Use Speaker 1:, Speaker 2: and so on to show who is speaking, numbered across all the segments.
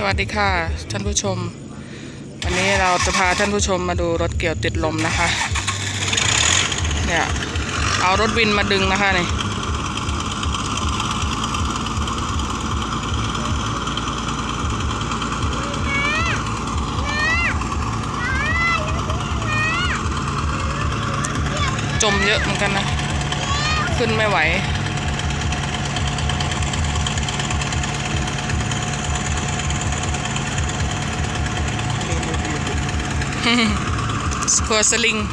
Speaker 1: สวัสดีค่ะท่านผู้ชม วันนี้เราจะพาท่านผู้ชมมาดูรถเกี่ยวติดลมนะคะ เนี่ย เอารถวินมาดึงนะคะนี่จมเยอะเหมือนกันนะ ขึ้นไม่ไหว
Speaker 2: Squasaling.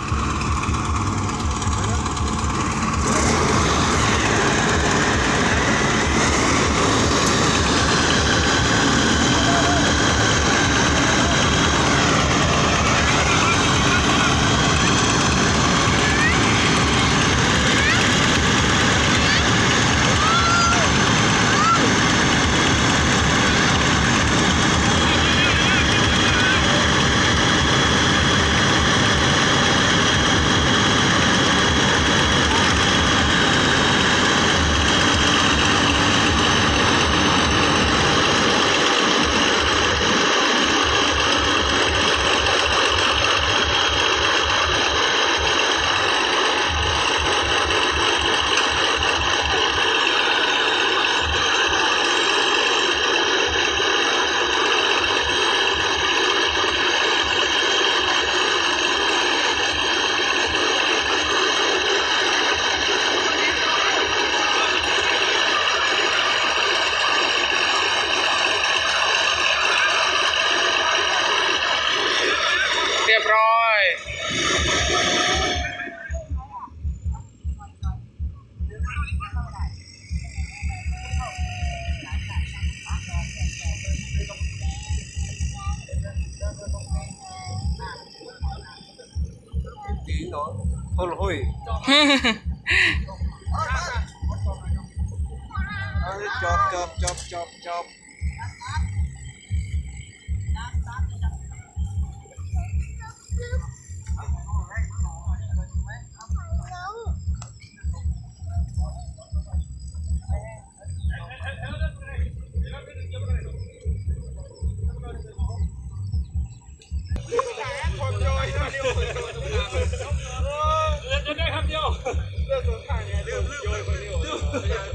Speaker 2: hồi hôi
Speaker 3: chop chop chop chop chop 这个太难了，六六六六。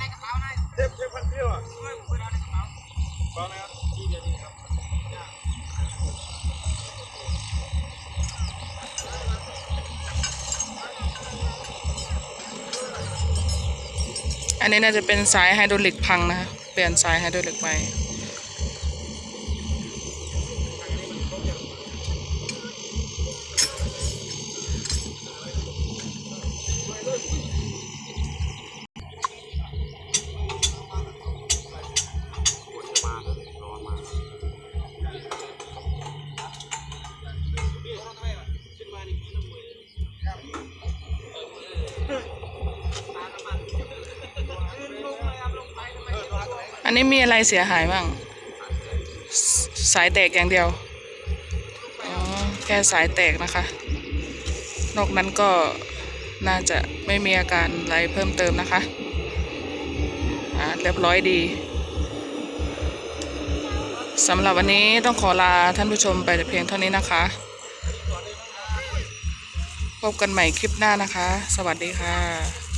Speaker 3: ในกระเป๋าใน
Speaker 2: เทปเทปพันเที่ยวอะ
Speaker 3: ช่วยผมไปเอาในกระเป๋า
Speaker 2: ฟังนะครับ
Speaker 3: ดีเดียวดีครับ
Speaker 1: อันนี้น่าจะเป็นสายไฮดรอลิกพังนะคะเปลี่ยนสายไฮดรอลิกใหม่ันนี้มีอะไรเสียหายบ้างสสายแตกอย่างเดียว อ๋อ แค่สายแตกนะคะ นอกนั้นก็น่าจะไม่มีอาการอะไรเพิ่มเติมนะคะ อ่า เรียบร้อยดีสำหรับวันนี้ต้องขอลาท่านผู้ชมไปแต่เพียงเท่านี้นะคะ พบกันใหม่คลิปหน้านะคะ สวัสดีค่ะ